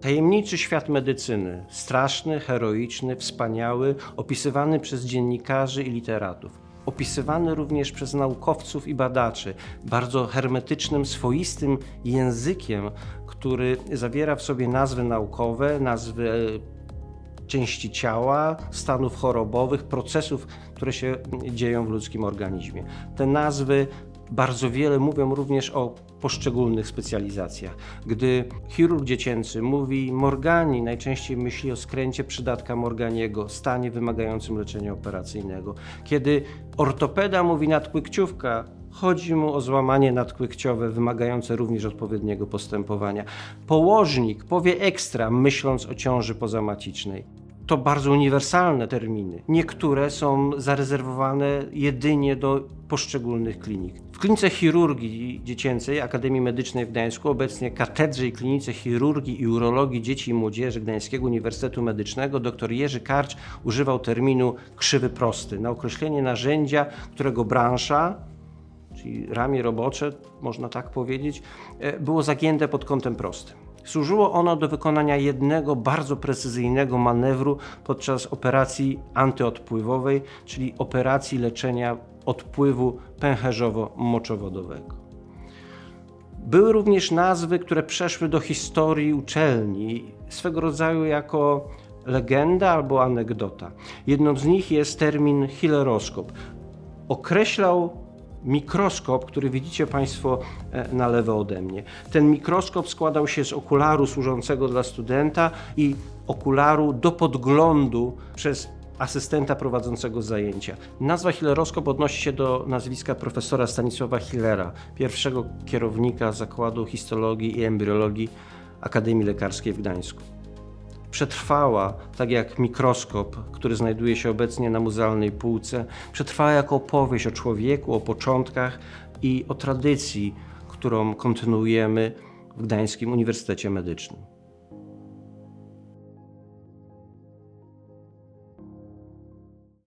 Tajemniczy świat medycyny, straszny, heroiczny, wspaniały, opisywany przez dziennikarzy i literatów. Opisywany również przez naukowców i badaczy, bardzo hermetycznym, swoistym językiem, który zawiera w sobie nazwy naukowe, nazwy e, części ciała, stanów chorobowych, procesów, które się dzieją w ludzkim organizmie. Te nazwy bardzo wiele mówią również o poszczególnych specjalizacjach. Gdy chirurg dziecięcy mówi Morgani, najczęściej myśli o skręcie przydatka Morganiego, stanie wymagającym leczenia operacyjnego. Kiedy ortopeda mówi nadpłykciówka, chodzi mu o złamanie nadpłykciowe wymagające również odpowiedniego postępowania. Położnik powie ekstra, myśląc o ciąży pozamacicznej to bardzo uniwersalne terminy. Niektóre są zarezerwowane jedynie do poszczególnych klinik. W klinice chirurgii dziecięcej Akademii Medycznej w Gdańsku, obecnie katedrze i klinice chirurgii i urologii dzieci i młodzieży Gdańskiego Uniwersytetu Medycznego, dr Jerzy Karcz używał terminu krzywy prosty na określenie narzędzia, którego branża, czyli ramię robocze, można tak powiedzieć, e, było zagięte pod kątem prostym. Służyło ono do wykonania jednego bardzo precyzyjnego manewru podczas operacji antyodpływowej, czyli operacji leczenia odpływu pęcherzowo-moczowodowego. Były również nazwy, które przeszły do historii uczelni, swego rodzaju jako legenda albo anegdota. Jedną z nich jest termin hileroskop. Określał mikroskop, który widzicie Państwo e, na lewo ode mnie. Ten mikroskop składał się z okularu służącego dla studenta i okularu do podglądu przez asystenta prowadzącego zajęcia. Nazwa hileroskop odnosi się do nazwiska profesora Stanisława Hillera, pierwszego kierownika Zakładu Histologii i Embriologii Akademii Lekarskiej w Gdańsku przetrwała, tak jak mikroskop, który znajduje się obecnie na muzealnej półce, przetrwała jako opowieść o człowieku, o początkach i o tradycji, którą kontynuujemy w Gdańskim Uniwersytecie Medycznym.